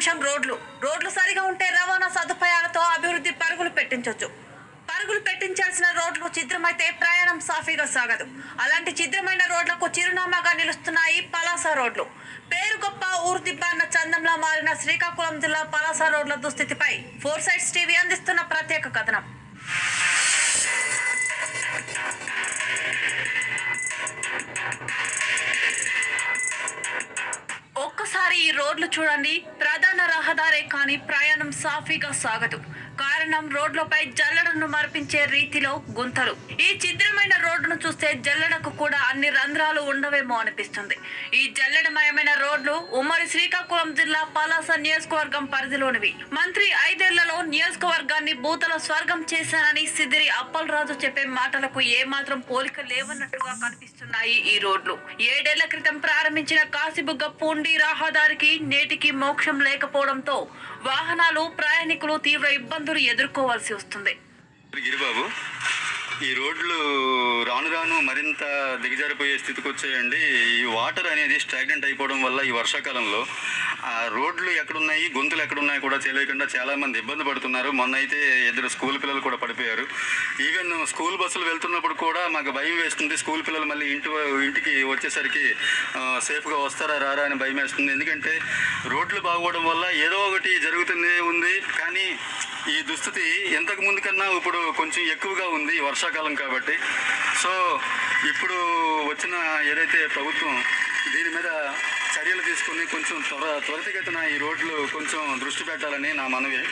అంశం రోడ్లు. రోడ్లు సరిగా ఉంటే రవాణా సదుపాయాలతో అభివృద్ధి పరుగులు పెట్టించవచ్చు పరుగులు పెట్టించాల్సిన రోడ్లు చిత్రమైతే ప్రయాణం సాఫీగా సాగదు. అలాంటి చిద్రమైన రోడ్లకు చిరునామాగా నిలుస్తున్నాయి పలాస రోడ్లు. పేరు గొప్ప ఊరుదిబ్బ అన్న చందంలా మారిన శ్రీకాకుళం జిల్లా పలాస రోడ్ల దుస్థితిపై ఫోర్ సైడ్స్ టీవీ అందిస్తున్న ప్రత్యేక కథనం. ఒక్కసారి ఈ రోడ్లు చూడండి. ప్రధాన రహదారే కానీ ప్రయాణం సాఫీగా సాగదు. కారణం రోడ్లపై జల్లడను మరిపించే రీతిలో గుంతలు. ఈ చిద్రమైన రోడ్డును చూస్తే జల్లెడకు కూడా అన్ని రంధ్రాలు ఉండవేమో అనిపిస్తుంది. ఈ జల్లెడమయమైన రోడ్లు ఉమ్మడి శ్రీకాకుళం జిల్లా పలాస నియోజకవర్గం పరిధిలోనివి. మంత్రి ఐదేళ్ళలో నియోజకవర్గాన్ని భూతల స్వర్గం చేశానని సిద్ధిరి అప్పలరాజు చెప్పే మాటలకు ఏమాత్రం పోలిక లేవన్నట్టుగా కనిపిస్తున్నాయి ఈ రోడ్లు. ఏడేళ్ళ క్రితం ప్రారంభించిన కాశీబుగ్గ పూండి రహదారికి నేటికి మోక్షం లేకపోవడంతో వాహనాలు ప్రయాణికులు తీవ్ర ఇబ్బందులు ఎదుర్కోవాల్సి వస్తుంది. గిరిబాబు ఈ రోడ్లు రాను రాను మరింత దిగజారిపోయే స్థితికి వచ్చాయండి. ఈ వాటర్ అనేది స్టాగ్నెంట్ అయిపోవడం వల్ల ఈ వర్షాకాలంలో ఆ రోడ్లు ఎక్కడున్నాయి గొంతులు ఎక్కడున్నాయి కూడా తెలియకుండా చాలామంది ఇబ్బంది పడుతున్నారు. మొన్న అయితే ఇద్దరు స్కూల్ పిల్లలు కూడా పడిపోయారు. ఈవెన్ స్కూల్ బస్సులు వెళ్తున్నప్పుడు కూడా మాకు భయం వేస్తుంది. స్కూల్ పిల్లలు మళ్ళీ ఇంటి ఇంటికి వచ్చేసరికి సేఫ్గా వస్తారా రారా అని భయం వేస్తుంది. ఎందుకంటే రోడ్లు బాగోవడం వల్ల ఏదో ఒకటి జరుగుతుంది ఉంది. కానీ ఈ దుస్థితి ఎంతకు ముందు కన్నా ఇప్పుడు కొంచెం ఎక్కువగా ఉంది వర్షాకాలం కాబట్టి. సో ఇప్పుడు వచ్చిన ఏదైతే ప్రభుత్వం దీని మీద చర్యలు తీసుకుని కొంచెం త్వర త్వరితగతిన ఈ రోడ్లు కొంచెం దృష్టి పెట్టాలని నా మనవి.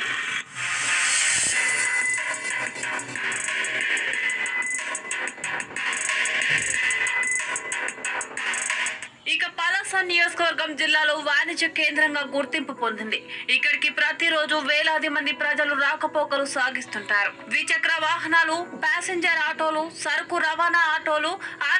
ఇక నియోజకవర్గం జిల్లాలో వాణిజ్య కేంద్రంగా గుర్తింపు పొందింది. ఇక్కడికి ప్రతిరోజు వేలాది మంది ప్రజలు రాకపోకలు సాగిస్తుంటారు. ద్విచక్ర వాహనాలు ప్యాసింజర్ ఆటోలు సరుకు రవాణా ఆటోలు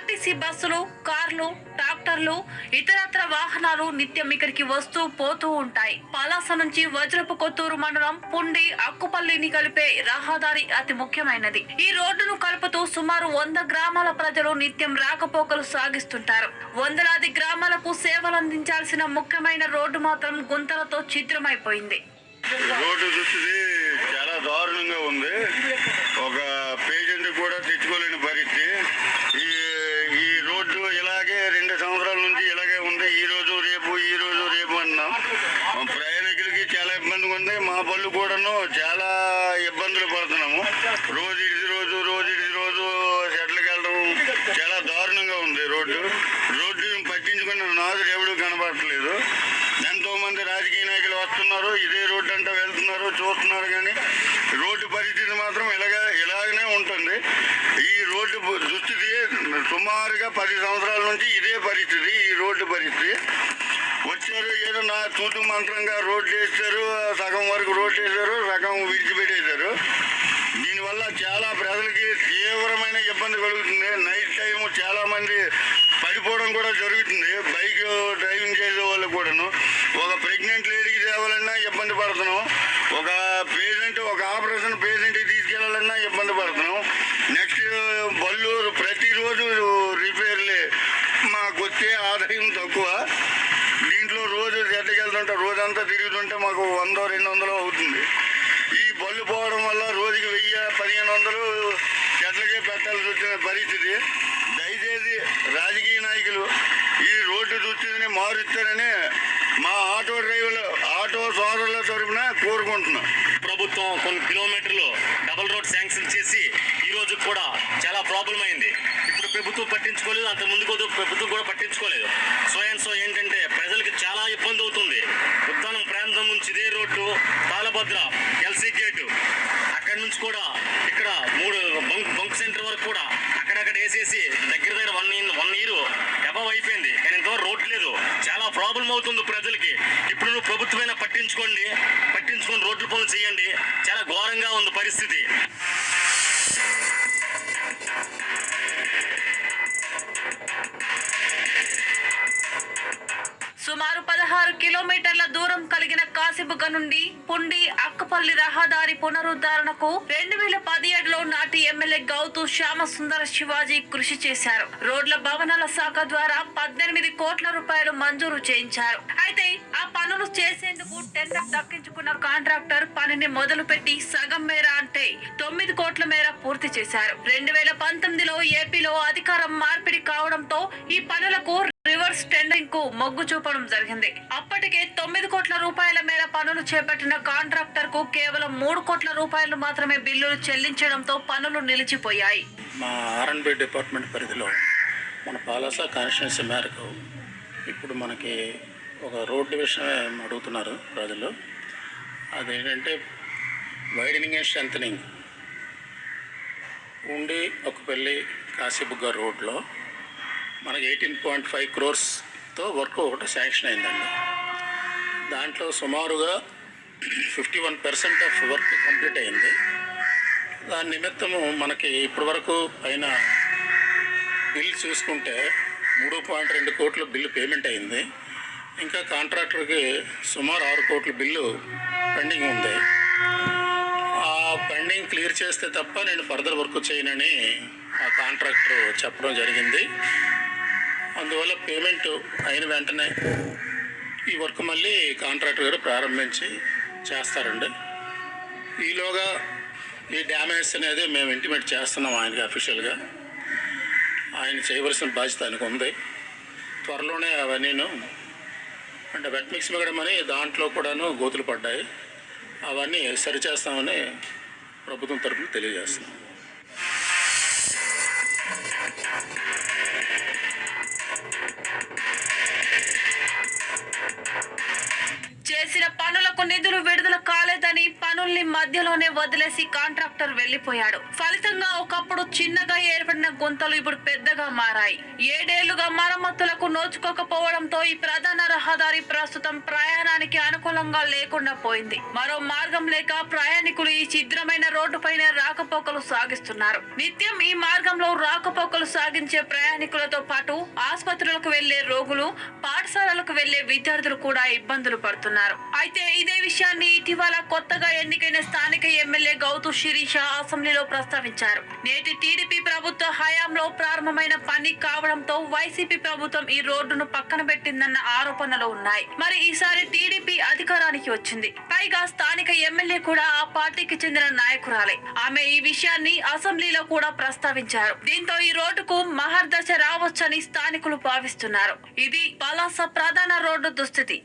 ఆర్టీసీ బస్సులు కార్లు ట్రాక్టర్లు ఇతరత్ర వాహనాలు నిత్యం ఇక్కడికి వస్తూ పోతూ ఉంటాయి. పలాస నుంచి వజ్రపు కొత్తూరు మండలం పుండి అక్కుపల్లిని కలిపే రహదారి అతి ముఖ్యమైనది. ఈ రోడ్డును కలుపుతూ సుమారు వంద గ్రామాల ప్రజలు నిత్యం రాకపోకలు సాగిస్తుంటారు. వందలాది గ్రామాలకు సేవలు అందించాల్సిన ముఖ్యమైన రోడ్డు మాత్రం గుంతలతో చిత్రమైపోయింది రోడ్డు చాలా దారుణంగా ఉంది ఒక పేషెంట్ కూడా తెచ్చుకోలేని పరిస్థితి ఈ ఈ రోడ్డు ఇలాగే రెండు సంవత్సరాల నుంచి ఇలాగే ఉంది ఈ రోజు రేపు ఈ రోజు రేపు అన్నాం మా ప్రయాణికులకి చాలా ఇబ్బందిగా ఉంది మా కూడాను చాలా ఇబ్బందులు పడుతున్నాము. రోజు ఇడిసి రోజు రోజు ఇడిసి రోజు సెట్లకి వెళ్ళడం చాలా దారుణంగా ఉంది రోడ్డు. రోడ్డు పట్టించుకున్న నాదులు ఎవడు కనబడట్లేదు. ఎంతో మంది రాజకీయ నాయకులు వస్తున్నారు. ఇదే రోడ్డు అంతా వెళ్తున్నారు చూస్తున్నారు కానీ రోడ్డు పరిస్థితి మాత్రం ఇలాగే ఇలాగనే ఉంటుంది. ఈ రోడ్డు దుస్థితి సుమారుగా పది సంవత్సరాల నుంచి ఇదే పరిస్థితి ఈ రోడ్డు పరిస్థితి. వచ్చారు ఏదో నా తూతు మంత్రంగా రోడ్డు వేస్తారు సగం వరకు రోడ్ వేశారు సగం విడిచిపెట్టేశారు దీనివల్ల చాలా ప్రజలకి తీవ్రమైన ఇబ్బంది కలుగుతుంది. నైట్ టైం చాలామంది పడిపోవడం కూడా జరుగుతుంది. బైక్ డ్రైవింగ్ చేసే వాళ్ళు కూడాను. ఒక ప్రెగ్నెంట్ లేడీకి తేవాలన్నా ఇబ్బంది పడుతున్నాం. ఒక పేషెంట్ ఒక ఆపరేషన్ పేషెంట్ తీసుకెళ్ళాలన్నా ఇబ్బంది పడుతున్నాం నెక్స్ట్ బళ్ళు ప్రతిరోజు రిపేర్లే మాకు వచ్చే ఆదాయం తక్కువ దీంట్లో రోజు అంతా తిరుగుతుంటే మాకు వందో రెండు వందలు అవుతుంది. ఈ బళ్ళు పోవడం వల్ల రోజుకి వెయ్యి పదిహేను వందలు చెట్లకే పెట్టాల్సి వచ్చిన పరిస్థితి. దయచేసి రాజకీయ నాయకులు ఈ రోడ్డు దుస్థితిని మారుస్తారని మా ఆటో డ్రైవర్లు ఆటో సోదరుల తరఫున కోరుకుంటున్నాం. ప్రభుత్వం కొన్ని కిలోమీటర్లు డబుల్ రోడ్ శాంక్షన్ చేసి ఈ రోజు కూడా చాలా ప్రాబ్లం అయింది. ఇప్పుడు ప్రభుత్వం పట్టించుకోలేదు అంత ముందు ప్రభుత్వం కూడా పట్టించుకోలేదు. సో అండ్ సో ఏంటంటే ప్రజలకు చాలా ఇబ్బంది అవుతుంది. నుంచి ఇదే రోడ్డు తాళభద్ర ఎల్సీ గేటు. అక్కడి నుంచి కూడా ఇక్కడ మూడు బంక్ బంక్ సెంటర్ వరకు కూడా అక్కడక్కడ వేసేసి దగ్గర దగ్గర వన్ వన్ ఇయర్ అబవ్ అయిపోయింది. కానీ ఇంతవరకు రోడ్ లేదు. చాలా ప్రాబ్లం అవుతుంది ప్రజలకి. ఇప్పుడు నువ్వు ప్రభుత్వమైన పట్టించుకోండి. పట్టించుకొని రోడ్ల పనులు చేయండి. చాలా ఘోరంగా ఉంది పరిస్థితి. సుమారు పదహారు పదహారు కిలోమీటర్ల దూరం నుండి పుండి అక్కపల్లి రహదారి పునరుద్ధరణకు రెండు వేల పదిహేడులో నాటి ఎమ్మెల్యే గౌతు శ్యామసుందర శివాజీ కృషి చేశారు. రోడ్ల భవనాల శాఖ ద్వారా పద్దెనిమిది కోట్ల రూపాయలు మంజూరు చేయించారు. అయితే ఆ పనులు చేసేందుకు టెండర్ దక్కించుకున్న కాంట్రాక్టర్ పనిని మొదలుపెట్టి సగం మేర అంటే తొమ్మిది కోట్ల మేర పూర్తి చేశారు. రెండు వేల పంతొమ్మిదిలో ఏపీలో అధికారం మార్పిడి రివర్స్కు మొగ్గు చూపడం జరిగింది. అప్పటికే తొమ్మిది కోట్ల రూపాయల మేర పనులు చేపట్టిన కాంట్రాక్టర్కు కేవలం మూడు కోట్ల రూపాయలు మాత్రమే బిల్లులు చెల్లించడంతో పనులు నిలిచిపోయాయి. మా ఆర్ఎన్బి డిపార్ట్మెంట్ పరిధిలో మన పాలస కాన్స్టిట్యున్సీ మేరకు ఇప్పుడు మనకి ఒక రోడ్డు విషయం అడుగుతున్నారు ప్రజలు. అదేంటంటే వైడనింగ్ అండ్ స్ట్రెంథనింగ్ ఉండి ఒక పెళ్ళి కాశీబుగ్గ రోడ్లో మనకి ఎయిటీన్ పాయింట్ ఫైవ్ క్రోర్స్ క్రోర్స్తో వర్క్ ఒకటి శాంక్షన్ అయిందండి. దాంట్లో సుమారుగా fifty one percent of work complete అయింది. దాని నిమిత్తము మనకి ఇప్పటివరకు పైన బిల్ చూసుకుంటే మూడు పాయింట్ రెండు కోట్ల బిల్లు పేమెంట్ అయింది. ఇంకా కాంట్రాక్టర్కి సుమారు ఆరు కోట్ల బిల్లు పెండింగ్ ఉంది. ఆ పెండింగ్ క్లియర్ చేస్తే తప్ప నేను ఫర్దర్ వర్క్ చేయనని ఆ కాంట్రాక్టర్ చెప్పడం జరిగింది. అందువల్ల పేమెంట్ అయిన వెంటనే ఈ వర్క్ మళ్ళీ కాంట్రాక్టర్ గారు ప్రారంభించి చేస్తారండి. ఈలోగా ఈ డ్యామేజ్ అనేది మేము ఇంటిమేట్ చేస్తున్నాం ఆయనకి అఫీషియల్గా ఆయన చేయవలసిన బాధ్యత ఆయనకు ఉంది. త్వరలోనే అవన్నీను అంటే వెట్ మిక్స్ మిగడమని దాంట్లో కూడాను గోతులు పడ్డాయి. అవన్నీ సరిచేస్తామని ప్రభుత్వం తరపున తెలియజేస్తున్నాం. వదిలేసి కాంట్రాక్టర్ వెళ్ళిపోయాడు ఫలితంగా ఒకప్పుడు చిన్నగా ఏర్పడిన గుంతలు ఇప్పుడు పెద్దగా మారాయి. ఏడేళ్ళుగా మరమ్మతులకు నోచుకోకపోవడంతో ఈ ప్రధాన రహదారి ప్రస్తుతం ప్రయాణానికి అనుకూలంగా లేకుండా పోయింది. మరో మార్గం లేక ప్రయాణికులు ఈ చిద్రమైన రోడ్డుపైన రాకపోకలు సాగిస్తున్నారు. నిత్యం ఈ మార్గంలో రాకపోకలు సాగించే ప్రయాణికులతో పాటు ఆసుపత్రులకు వెళ్ళే రోగులు పాఠశాలలకు వెళ్ళే విద్యార్థులు కూడా ఇబ్బందులు పడుతున్నారు. అయితే ఇదే విషయాన్ని ఇటీవల కొత్తగా ఎన్నికైన స్థానిక ఎమ్మెల్యే గౌతు శిరీష అసెంబ్లీలో ప్రస్తావించారు. నేటి టీడీపీ ప్రభుత్వ హయాంలో ప్రారంభమైన పని కావడంతో వైసీపీ ప్రభుత్వం ఈ రోడ్డును పక్కన పెట్టిందన్న ఆరోపణలు ఉన్నాయి. మరి ఈసారి టీడీపీ అధికారానికి వచ్చింది. పైగా స్థానిక ఎమ్మెల్యే కూడా ఆ పార్టీకి చెందిన నాయకురాలే. ఆమె ఈ విషయాన్ని అసెంబ్లీలో కూడా ప్రస్తావించారు. దీంతో ఈ రోడ్డుకు మహర్దశ రావచ్చని స్థానికులు భావిస్తున్నారు. ఇది పలాస ప్రధాన రోడ్డు దుస్థితి.